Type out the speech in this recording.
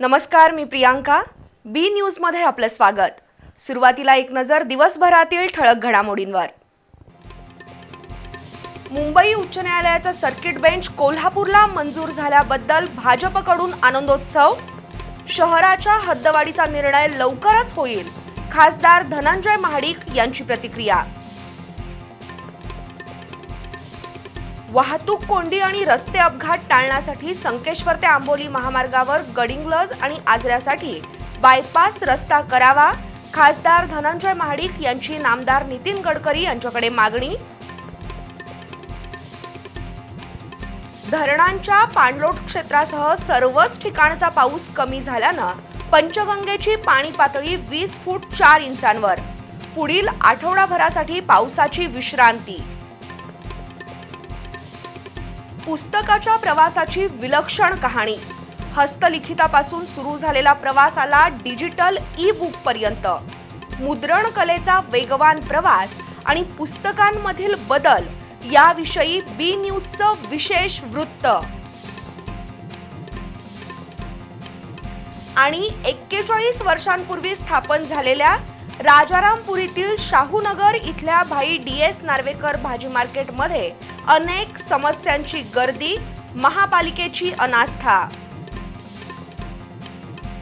नमस्कार मी प्रियांका. बी न्यूजमध्ये आपलं स्वागत. सुरुवातीला एक नजर दिवसभरातील ठळक घडामोडींवर. मुंबई उच्च न्यायालयाचा सर्किट बेंच कोल्हापूरला मंजूर झाल्याबद्दल भाजपकडून आनंदोत्सव? शहराच्या हद्दवाढीचा निर्णय लवकरच होईल. खासदार धनंजय महाडिक यांची प्रतिक्रिया. वाहतूक कोंडी आणि रस्ते अपघात टाळण्यासाठी संकेश्वर ते आंबोली महामार्गावर गडिंग्लज आणि आजऱ्यासाठी बायपास रस्ता करावा. खासदार धनंजय महाडिक यांची नामदार नितीन गडकरी यांच्याकडे मागणी. धरणांच्या पाणलोट क्षेत्रासह सर्वच ठिकाणचा पाऊस कमी झाल्यानं पंचगंगेची पाणी पातळी वीस फूट चार इंचांवर. पुढील आठवडाभरासाठी पावसाची विश्रांती. पुस्तकाच्या प्रवासाची विलक्षण कहाणी. हस्तलिखितापासून सुरू झालेला प्रवास आला डिजिटल ई बुक पर्यंत. मुद्रण कलेचा वेगवान प्रवास आणि पुस्तकांमधील बदल याविषयी बी न्यूजचं विशेष वृत्त. आणि एक्केचाळीस वर्षांपूर्वी स्थापन झालेल्या राजारामपुरीतील शाहूनगर इथल्या भाई डी एस नार्वेकर भाजी मार्केटमध्ये अनेक समस्यांची गर्दी महापालिकेची अनास्था